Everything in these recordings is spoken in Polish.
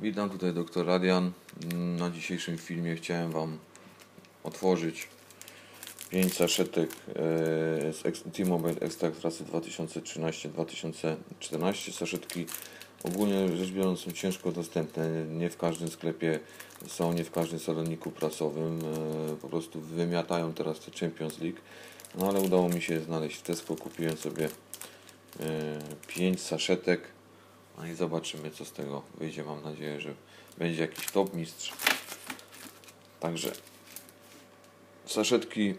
Witam tutaj dr Radian. Na dzisiejszym filmie chciałem Wam otworzyć 5 saszetek e, z T-Mobile Extra Klasy 2013-2014. Saszetki ogólnie rzecz biorąc są ciężko dostępne. Nie w każdym sklepie są, nie w każdym saloniku prasowym. E, Po prostu wymiatają teraz te Champions League. No ale udało mi się znaleźć w Tesco. Kupiłem sobie 5 saszetek. No i zobaczymy, co z tego wyjdzie. Mam nadzieję, że będzie jakiś top mistrz. Także saszetki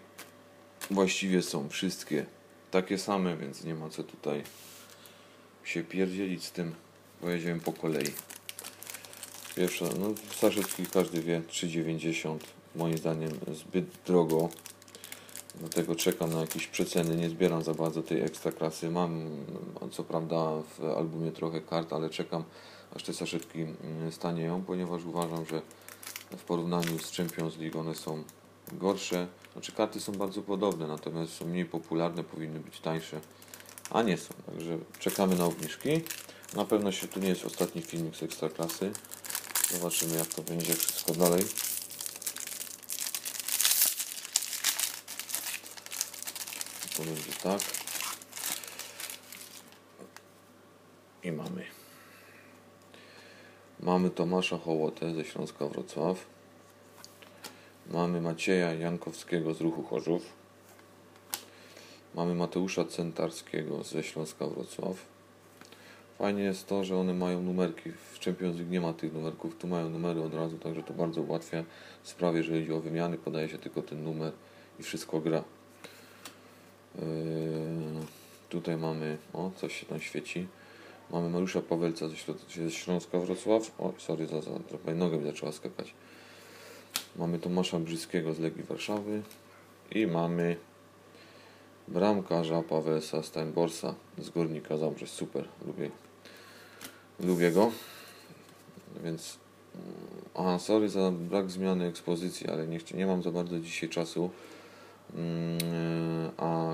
właściwie są wszystkie takie same, więc nie ma co tutaj się pierdzielić z tym. Pojedziemy po kolei. Pierwsza, no saszetki każdy wie, 3,90 moim zdaniem zbyt drogo. Dlatego czekam na jakieś przeceny. Nie zbieram za bardzo tej ekstra klasy. Mam co prawda w albumie trochę kart, ale czekam aż te saszetki mm, stanieją, ponieważ uważam, że w porównaniu z Champions League one są gorsze. Znaczy karty są bardzo podobne, natomiast są mniej popularne, powinny być tańsze, a nie są. Także czekamy na obniżki. Na pewno się tu nie jest ostatni filmik z ekstra klasy. Zobaczymy jak to będzie wszystko dalej. Będzie tak. I mamy. Mamy Tomasza Hołotę ze Śląska Wrocław. Mamy Macieja Jankowskiego z Ruchu Chorzów. Mamy Mateusza Centarskiego ze Śląska Wrocław. Fajnie jest to, że one mają numerki. W Champions League nie ma tych numerków, tu mają numery od razu, także to bardzo ułatwia sprawę, jeżeli chodzi o wymiany. Podaje się tylko ten numer i wszystko gra. Yy, tutaj mamy, o, coś się tam świeci. Mamy Mariusza Pawelca ze, Ślą- ze Śląska Wrocław. O, sorry, za, za trochę nogę mi zaczęła skakać. Mamy Tomasza Brzyskiego z Legii Warszawy. I mamy bramkarza Pawelsa Steinborsa z Górnika Zabrze. Super, lubię, lubię go. Więc, mm, aha, sorry za brak zmiany ekspozycji, ale nie, nie mam za bardzo dzisiaj czasu.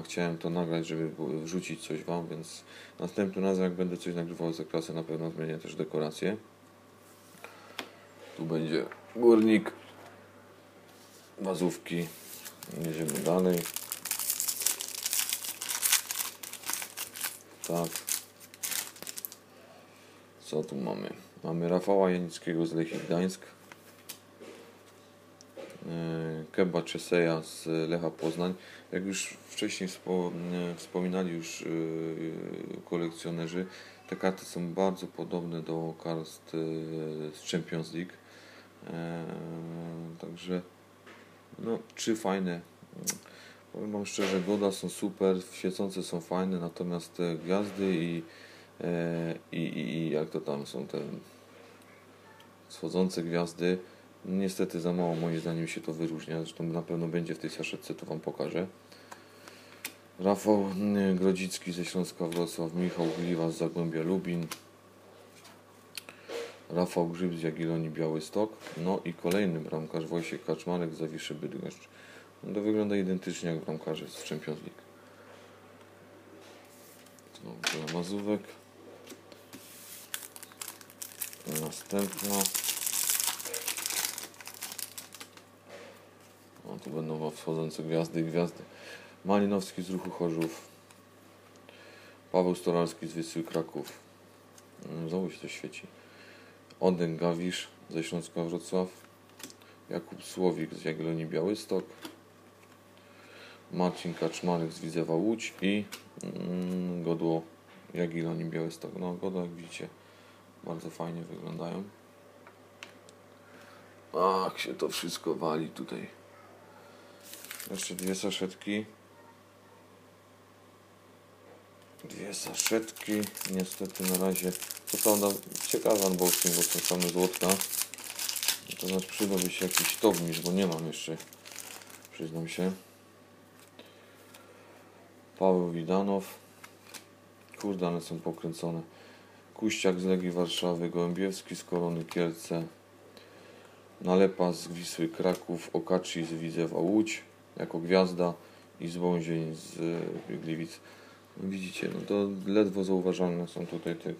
Chciałem to nagrać, żeby wrzucić coś Wam, więc następnym razem jak będę coś nagrywał za klasę na pewno zmienię też dekorację. Tu będzie górnik, wazówki, jedziemy dalej. Tak. Co tu mamy? Mamy Rafała Janickiego z Lechii Gdańsk. Yy, Keba Czeseja z Lecha Poznań. Jak już wcześniej yy, wspominali już yy, kolekcjonerzy, te karty są bardzo podobne do kart z Champions League. Yy, Także no, trzy fajne. Powiem Wam szczerze, Goda są super, świecące są fajne, natomiast te gwiazdy i, e, i, i, i jak to tam są te schodzące gwiazdy, niestety za mało moim zdaniem się to wyróżnia, zresztą na pewno będzie w tej saszetce, to Wam pokażę. Rafał Grodzicki ze Śląska Wrocław, Michał Gliwa z Zagłębia Lubin, Rafał Grzyb z Jagiellonii Białystok, no i kolejny bramkarz Wojciech Kaczmarek z Zawiszy Bydgoszcz. No to wygląda identycznie jak bramkarze z Champions League. Tyle mazówek. Następna. O, tu będą wam wschodzące gwiazdy i gwiazdy. Malinowski z Ruchu Chorzów. Paweł Storalski z Wisły Kraków. Mm, Znowu się to świeci. Oden Gawisz ze Śląska Wrocław. Jakub Słowik z Jagiellonii Białystok. Marcin Kaczmarek z Widzewa Łódź i mm, Godło Jagiellonii Białystok. No Godło jak widzicie bardzo fajnie wyglądają. Ach, się to wszystko wali tutaj. Jeszcze dwie saszetki. Dwie saszetki. Niestety na razie. Co prawda ciekawy unboxing, bo to same złotka. Natomiast przydałby się jakiś towmisz, bo nie mam jeszcze. Przyznam się. Paweł Widanow. Kurde, one są pokręcone. Kuściak z Legii Warszawy, Gołębiewski z Korony Kielce, Nalepa z Wisły Kraków, Okaczy z Widzewa Łódź jako gwiazda i Zwązień z y, Gliwic. Widzicie, no to ledwo zauważalne są tutaj te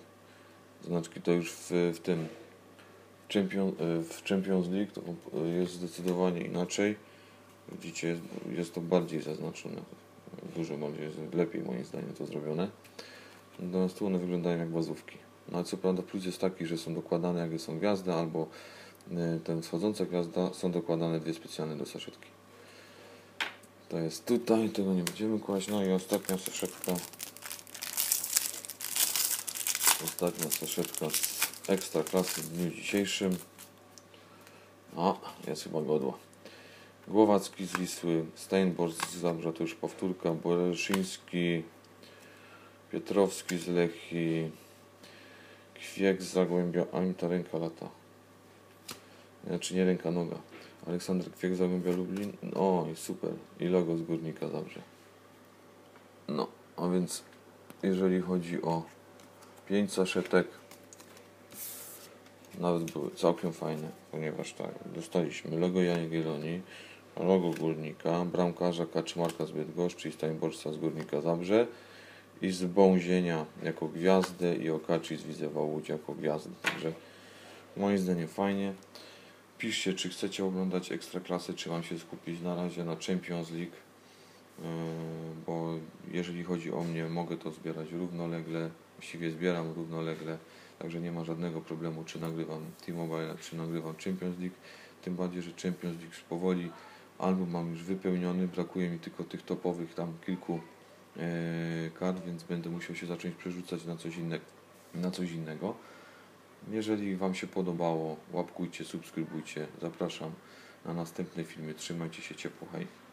znaczki, to już w, w tym Champion, e, w Champions League to jest zdecydowanie inaczej. Widzicie, jest, jest to bardziej zaznaczone. Dużo bardziej, lepiej moim zdaniem to zrobione. Natomiast tu one wyglądają jak bazówki. No ale co prawda plus jest taki, że są dokładane jak są gwiazdy, albo e, ten wschodząca gwiazda są dokładane dwie specjalne do saszetki. To jest tutaj, tego nie będziemy kłaść. No i ostatnia saszetka. Ostatnia saszetka z ekstra klasy w dniu dzisiejszym. O, jest chyba godła. Głowacki z Wisły, Steinborg z Zabrza, to już powtórka, Boreszyński, Piotrowski z Lechii, Kwiek z Zagłębia, a mi ta ręka lata. Znaczy nie ręka, noga. Aleksander Kwiek Zagłębia Lublin. O, i super. I logo z Górnika Zabrze. No, a więc jeżeli chodzi o 5 saszetek, nawet były całkiem fajne, ponieważ tak, dostaliśmy logo Jagiellonii, logo Górnika, bramkarza Kaczmarka z Bydgoszczy i Steinborca z Górnika Zabrze i z Bązienia jako gwiazdę i Okaczy z Widzewa Łódź jako gwiazdę. Także moim zdaniem fajnie. Piszcie, czy chcecie oglądać Ekstraklasy, czy Wam się skupić na razie na Champions League, Yy, bo jeżeli chodzi o mnie, mogę to zbierać równolegle, właściwie zbieram równolegle, także nie ma żadnego problemu, czy nagrywam T-Mobile, czy nagrywam Champions League, tym bardziej, że Champions League już powoli album mam już wypełniony, brakuje mi tylko tych topowych tam kilku yy, kart, więc będę musiał się zacząć przerzucać na coś, inne, na coś innego. Jeżeli Wam się podobało, łapkujcie, subskrybujcie. Zapraszam na następne filmy. Trzymajcie się ciepło. Hej.